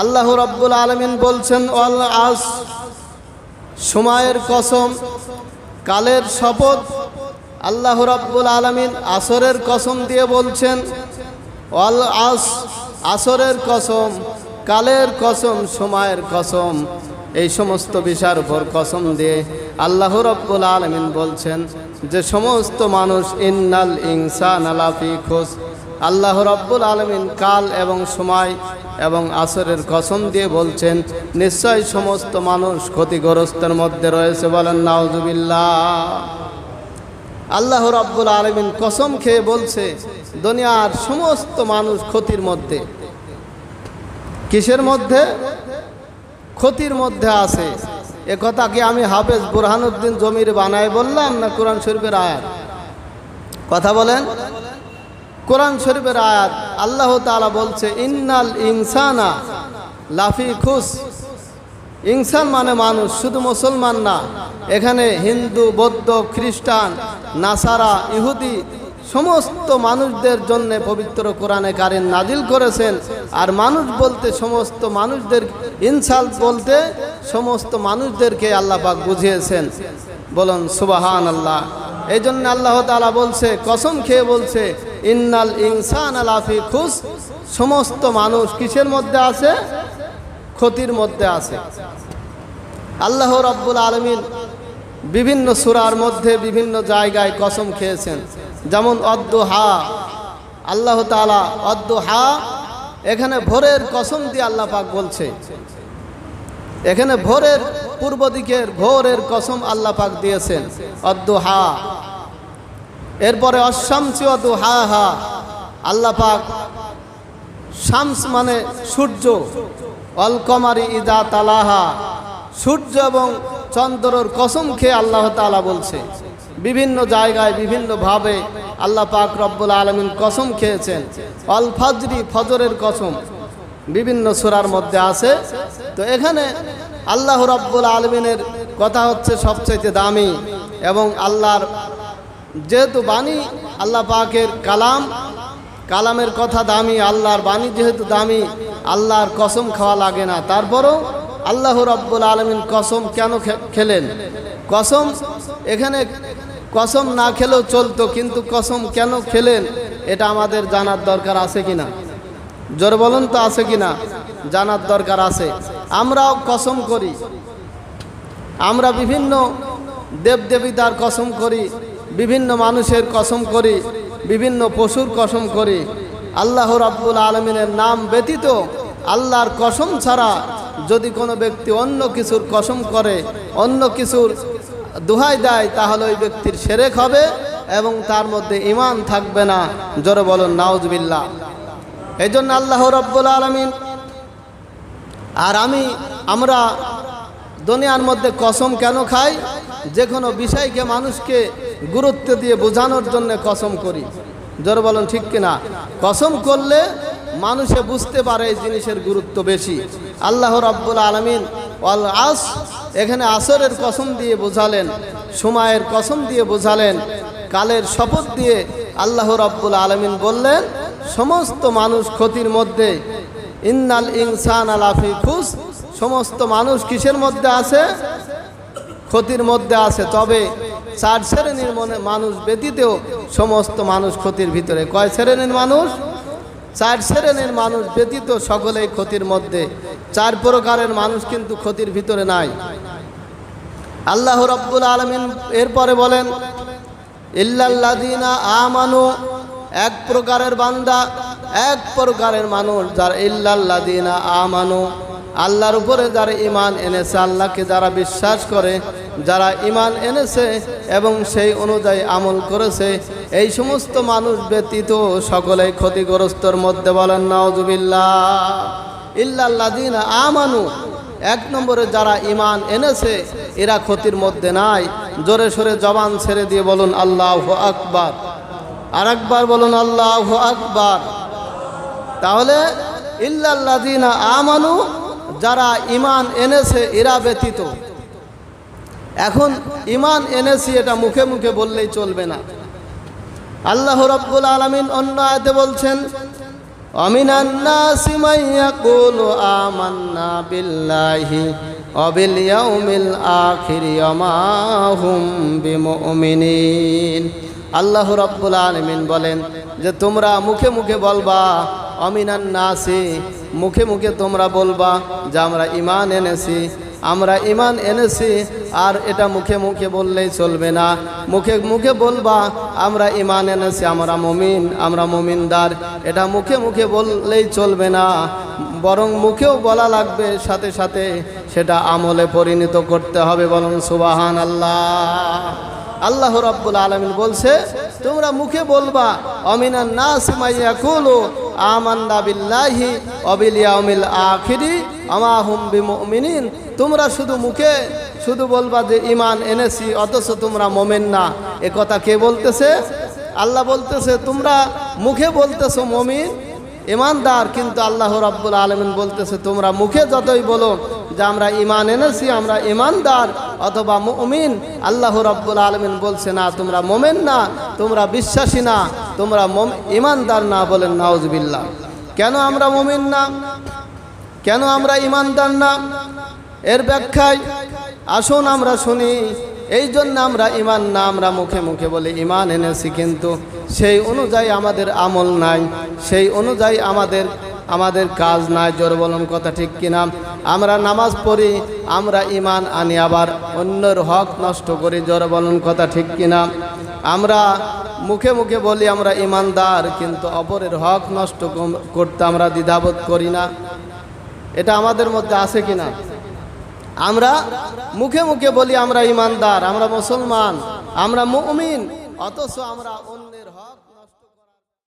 আল্লাহ রব্বুল আলমিন বলছেন অল আস সময়ের কসম, কালের শপথ। আল্লাহ রব্বুল আলমিন আসরের কসম দিয়ে বলছেন অল আস আসরের কসম, কালের কসম, সময়ের কসম। এই সমস্ত বিষয়ের উপর কসম দিয়ে আল্লাহ রব্বুল আলমিন বলছেন যে সমস্ত মানুষ, ইন্নাল ইনসান আলাফি খোস আল্লাহ রব্বুল আলমিন কাল এবং সময় এবং আসরের কসম দিয়ে বলছেন, নিশ্চয় সমস্ত মানুষ ক্ষতিগ্রস্তের মধ্যে রয়েছে বলেন নাওজুবিল্লাহ আল্লাহ রব্বুল আলমিন কসম খেয়ে বলছে, দুনিয়ার সমস্ত মানুষ ক্ষতির মধ্যে। কিসের মধ্যে? ক্ষতির মধ্যে আছে। এ কথা কি আমি হাফেজ বুরহানুদ্দিন জমির বানায় বললাম না কোরআন শরীফের আয়াত? কথা বলেন। কোরআন শরীফের আয়াত আল্লাহ তালা বলছে, ইন্নাল ইনসানা লাফি খুশ ইনসান মানে মানুষ, শুধু মুসলমান না। এখানে হিন্দু, বৌদ্ধ, খ্রিস্টান, নাসারা, ইহুদি সমস্ত মানুষদের জন্য পবিত্র কোরআনে কারিন নাজিল করেছেন। আর মানুষ বলতে সমস্ত মানুষদের, ইনসাল বলতে সমস্ত মানুষদেরকে আল্লাহ পাক বুঝিয়েছেন। বলুন সুবাহান আল্লাহ এই জন্য আল্লাহ তালা বলছে, কসম খেয়ে বলছে, ইন্নাল ইনসান আলাফি খুশ সমস্ত মানুষ কিসের মধ্যে আছে? ক্ষতির মধ্যে আছে। আল্লাহ রব্বুল আলমিন বিভিন্ন সুরার মধ্যে বিভিন্ন জায়গায় কসম খেয়েছেন। যেমন অদ্দুহা, আল্লাহ তালা অদ্দুহা, এখানে ভোরের কসম দিয়ে আল্লাহ পাক বলছে। এখানে ভোরের পূর্ব দিকের ভোরের কসম আল্লাহ পাক দিয়েছেন, অদ্দুহা। এরপরে অশামসি অদ্দুহা হা আল্লাহ পাক শামস মানে সূর্য অলকমারি ইদা তালাহা, সূর্য এবং চন্দ্রর কসম খেয়ে আল্লাহ তালা বলছে, বিভিন্ন জায়গায় বিভিন্নভাবে আল্লাহ পাক রব্বুল আলমিন কসম খেয়েছেন। অল ফজরি ফজরের কসম বিভিন্ন সুরার মধ্যে আছে। তো এখানে আল্লাহ রব্বুল আলমিনের কথা হচ্ছে সবচাইতে দামি এবং আল্লাহর যেহেতু বাণী, আল্লাহ পাকের কালাম, কালামের কথা দামি, আল্লাহর বাণী যেহেতু দামি, আল্লাহর কসম খাওয়া লাগে না। তারপরও আল্লাহ রব্বুল আলমিন কসম কেন খেলেন? কসম এখানে কসম না খেলেও চলতো, কিন্তু কসম কেন খেলেন? এটা আমাদের জানার দরকার আছে কি না জোর বলুন তো আছে কি না জানার দরকার আছে। আমরাও কসম করি। আমরা বিভিন্ন দেবদেবিতার কসম করি, বিভিন্ন মানুষের কসম করি, বিভিন্ন পশুর কসম করি। আল্লাহ রাব্বুল আলমিনের নাম ব্যতীত আল্লাহর কসম ছাড়া যদি কোনো ব্যক্তি অন্য কিছুর কসম করে, অন্য কিছুর দোহাই দেয়, তাহলে ওই ব্যক্তির সেরেক হবে এবং তার মধ্যে ইমান থাকবে না। জোরে বলুন নাউজবিল্লা এই জন্য আল্লাহ রব্বুল আলমিন, আর আমি, আমরা দুনিয়ার মধ্যে কসম কেন খাই? যে কোনো বিষয়কে মানুষকে গুরুত্ব দিয়ে বোঝানোর জন্য কসম করি। জোর বলুন, ঠিক কিনা? কসম করলে মানুষে বুঝতে পারে এই জিনিসের গুরুত্ব বেশি। আল্লাহ রাব্বুল আলমিন অল আস, এখানে আসরের কসম দিয়ে বোঝালেন, সময়ের কসম দিয়ে বোঝালেন, কালের শপথ দিয়ে আল্লাহ রাব্বুল আলমিন বললেন, সমস্ত মানুষ ক্ষতির মধ্যে, ইন্নাল ইনসান আল আলাফি খুশ সমস্ত মানুষ কিসের মধ্যে আছে? ক্ষতির মধ্যে আছে। তবে চার শ্রেণির মনে মানুষ ব্যতীতেও সমস্ত মানুষ ক্ষতির ভিতরে। কয় শ্রেণির মানুষ? চার শ্রেণির মানুষ ব্যতীত সকলেই ক্ষতির মধ্যে। চার প্রকারের মানুষ কিন্তু ক্ষতির ভিতরে নাই। আল্লাহ রব্বুল আলমিন এরপরে বলেন ইল্লাল্লাদিনা আমানু এক প্রকারের বান্দা, এক প্রকারের মানুষ যারা ইল্লাল্লাদিনা আমানু। আল্লাহর উপরে যারা ইমান এনেছে, আল্লাহকে যারা বিশ্বাস করে, যারা ইমান এনেছে এবং সেই অনুযায়ী আমল করেছে এই সমস্ত মানুষ ব্যতীত সকলেই ক্ষতিগ্রস্তর মধ্যে বলেন নওজুবিল্লাহ ইল্লাল্লাদিনা আমানু, এক নম্বরে যারা ইমান এনেছে, এরা ক্ষতির মধ্যে নাই। জোরে সোরে জবান ছেড়ে দিয়ে বলুন, আল্লাহ আকবার। আর একবার বলুন, আল্লাহ আকবার। তাহলে ইল্লাল্লাদিনা আমানু, যারা ইমান এনেছে, এরা ব্যতীত। এখন ইমান এনেছি এটা মুখে মুখে বললেই চলবে না। আল্লাহ রব্বুল আলমিন অন্য আয়তে বলছেন, অমিন আমান্না বিল্লাহি অবিল ইয়াউমিল আখিরি অমাহুম বিমুমিনিন। আল্লাহ রব্বুল আলমিন বলেন যে, তোমরা মুখে মুখে বলবা অমিনান নাসি মুখে মুখে তোমরা বলবা যে, আমরা ইমান এনেছি আমরা ইমান এনেছি, আর এটা মুখে মুখে বললেই চলবে না। মুখে মুখে বলবা, আমরা ইমান এনেছি, আমরা মমিন, আমরা মমিনদার। এটা মুখে মুখে বললেই চলবে না। বরং মুখেও বলা লাগবে, সাথে সাথে সেটা আমলে পরিণত করতে হবে বলুন সুবাহান আল্লাহ আল্লাহ রাব্বুল আলামিন বলছে, তোমরা মুখে বলবা, অমিনান নাস মাইয়াকুলু বিল্লাহি আখিরি তোমরা শুধু মুখে শুধু বলবা যে ইমান এনেছি, অথচ তোমরা মোমেন না। এ কথা কে বলতেছে? আল্লাহ বলতেছে, তোমরা মুখে বলতেছো মমিন ইমানদার কিন্তু আল্লাহ রাব্বুল আলমিন বলতেছে, তোমরা মুখে যতই বলো যে আমরা ইমান এনেছি, আমরা ইমানদার অথবা মুমিন। আল্লাহ রাব্বুল আলমিন বলছে, না, তোমরা মোমেন না, তোমরা বিশ্বাসী না। তোমরা মম- ইমানদার না বলেন নাউজবিল্লাহ। কেন আমরা মমিন না? কেন আমরা ইমানদার না? এর ব্যাখ্যায় আসুন আমরা শুনি। এই জন্য আমরা ইমান না, আমরা মুখে মুখে বলি, ইমান এনেছি কিন্তু সেই অনুযায়ী আমাদের আমল নাই, সেই অনুযায়ী আমাদের আমাদের কাজ নাই, জোর বলুন কথা ঠিক কিনা? আমরা নামাজ পড়ি, আমরা ইমান আনি আবার অন্যের হক নষ্ট করি, জোর বলুন কথা ঠিক কিনা? আমরা মুখে মুখে বলি আমরা ইমানদার, কিন্তু অপরের হক নষ্ট করতে আমরা দ্বিধাবোধ করি না। এটা আমাদের মধ্যে আছে কি না আমরা মুখে মুখে বলি আমরা ইমানদার, আমরা মুসলমান, আমরা মুমিন, অথচ আমরা অন্য